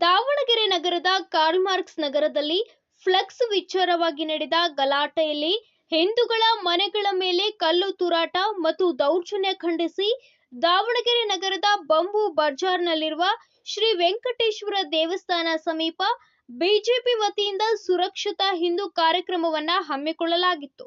ದಾವಣಗೆರೆ ನಗರದ Karl marks ನಗರದಲ್ಲಿ flex ವಿಚಾರವಾಗಿ ನಡೆದ ಗಲಾಟೆಯಲ್ಲಿ ಹಿಂದೂಗಳ ಮನೆಗಳ ಮೇಲೆ ಕಲ್ಲು ತೂರಾಟ ಮತ್ತು ದೌರ್ಜನ್ಯ ಖಂಡಿಸಿ ದಾವಣಗೆರೆ ನಗರದ ಬಂಬು ಬಜಾರ್ನಲ್ಲಿರುವ ಶ್ರೀ ವೆಂಕಟೇಶ್ವರ ದೇವಸ್ಥಾನ ಸಮೀಪ ಬಿಜೆಪಿ ವತಿಯಿಂದ ಸುರಕ್ಷತಾ ಹಿಂದೂ ಕಾರ್ಯಕ್ರಮವನ್ನ ಹಮ್ಮಿಕೊಳ್ಳಲಾಗಿತ್ತು.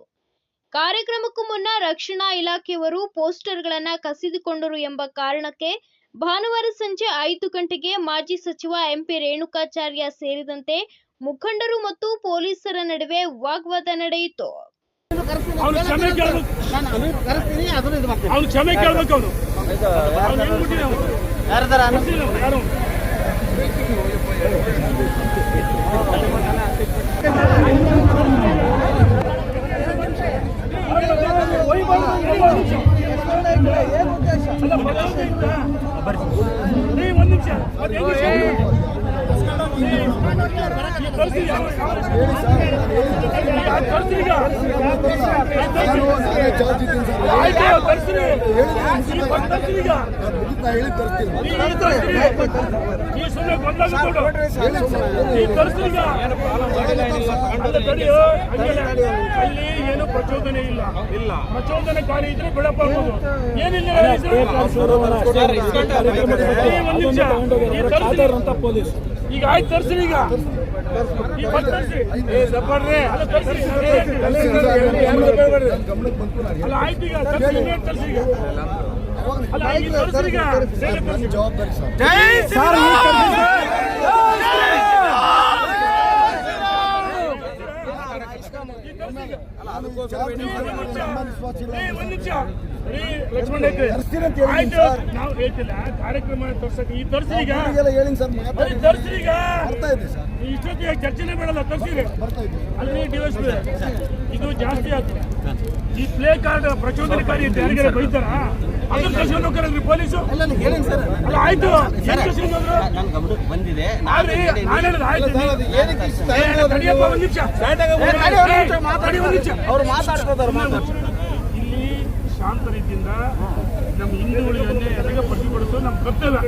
ಕಾರ್ಯಕ್ರಮಕ್ಕೂ ಮುನ್ನ ರಕ್ಷಣಾ ಇಲಾಖೆಯವರು ಪೋಸ್ಟರ್ಗಳನ್ನ ಕಸಿದುಕೊಂಡರು ಎಂಬ ಕಾರಣಕ್ಕೆ ಭಾನುವಾರ ಸಂಜೆ ಐದು ಗಂಟೆಗೆ ಮಾಜಿ ಸಚಿವ ಎಂಪಿ ರೇಣುಕಾಚಾರ್ಯ ಸೇರಿದಂತೆ ಮುಖಂಡರು ಮತ್ತು ಪೊಲೀಸರ ನಡುವೆ ವಾಗ್ವಾದ ನಡೆಯಿತು. ಒಂದ್ ನಿಮಿಷ ಅಲ್ಲ, ಏನು ಪ್ರಚೋದನೆ ಇಲ್ಲ ಇಲ್ಲ ಪ್ರಚೋದನೆಕಾರಿ ಇದ್ರೆ ಬಿಡಪ್ಪ. ಏನಿಲ್ಲ ಒಂದ್ ನಿಮಿಷ. ಈಗ ಆಯ್ತು ತರ್ಸಿ ಈಗ ಈ ಬಂದ್ ತರ್ಸಿ. ಅಲ್ಲ, ತರ್ಸಿ. ಅಲ್ಲ ಆಯ್ತು ಈಗ ತರ್ಸಿ ಇನ್ನೇನ್ ತರ್ಸಿ ಈಗ ಅಲ್ಲ ಈಗ ತರ್ಸಿ ಈಗ ಬೇಗ ತರ್ಸಿ. ಜವಾಬ್ದಾರಿ ಸರ್ ನಾವು ಹೇಳ್ತಿಲ್ಲ. ಕಾರ್ಯಕ್ರಮ ತರ್ಸಕ್ಕೆ ಈ ತರ್ಸಿ ಈಗ. ಮಾತಾಡಿ. ಈಗ. ಇಷ್ಟೊತ್ತಿಗೆ ಚರ್ಚೆನೆ ಬೇಡಲ್ಲ ತರ್ಸಿ ಅಲ್ಲಿ ಡಿವೈಸ್ ಇದು ಜಾಸ್ತಿ ಆಗ್ತದೆ ಈ ಪ್ಲೇ ಕಾರ್ಡ್ ಪ್ರಚೋದನಕಾರಿ ಅಂತ ಯಾರಿಗಾರ ಬೈತಾರ ಅದನ್ನ ಕರ್ಸ್ಕೊಂಡು ಹೋಗ್ತಾರಲ್ರಿ ಪೊಲೀಸು ಅಲ್ಲ ಆಯ್ತು. ಏನ್ ಕರ್ಸ್ಕೊಂಡು ಹೋದ್ರು? ಬಂದಿದೆ? ಒಂದ್ ನಿಮಿಷ. ತಡಿ ಒಂದ್ ನಿಮಿಷ. ಅವ್ರು ಮಾತಾಡ್ತಾರೆ ಇಲ್ಲಿ ಶಾಂತ ರೀತಿಯಿಂದ ನಮ್ಮ ಹಿಂದೂಗಳಿಗೆ ಎದೆಗೆ ಪಟ್ಟಿಕೊಡಿಸೋದು ನಮ್ಮ ಕರ್ತವ್ಯ.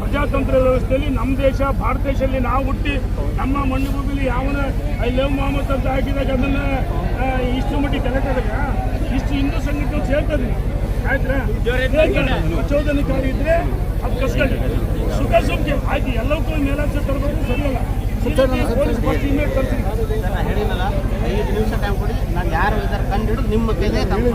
ಪ್ರಜಾತಂತ್ರ ವ್ಯವಸ್ಥೆಯಲ್ಲಿ ನಮ್ಮ ದೇಶ ಭಾರತ ದೇಶದಲ್ಲಿ ನಾವು ಹುಟ್ಟಿ ನಮ್ಮ ಮಣ್ಣು ಭೂಮಿಲಿ ಯಾವನ ಐ ಲವ್ ಮೊಹಮ್ಮದ್ ಅಂತ ಹಾಕಿದಾಗ ಅದನ್ನ ಇಷ್ಟು ಮಟ್ಟಿಗೆ ಕಲೆಕ್ಟ್ ಆದಾಗ ಇಷ್ಟು ಹಿಂದೂ ಸಂಘಟನೆ ಸೇರ್ತದೆ ಆಯ್ತಾ ಪ್ರಚೋದನಕಾರಿ ಇದ್ರೆ ಅದು ಕಷ್ಟ. ಸುಖ ಸುಖ ಆಯ್ತು ಎಲ್ಲಕ್ಕೂ ಮೇಲಾಚೆ ತರಬೇಕು ಸರಿಯಲ್ಲ. ಪೊಲೀಸ್ ಫಸ್ಟ್ ಹೇಳಿನಲ್ಲ ಐದು ನಿಮಿಷ ಟೈಮ್ ಕೊಡಿ. ನಾನು ಯಾರು ಇದ್ದಾರೆ ಕಂಡು ಹಿಡಿದು ನಿಮ್ಮ ಕೈಲೇ ತಂದು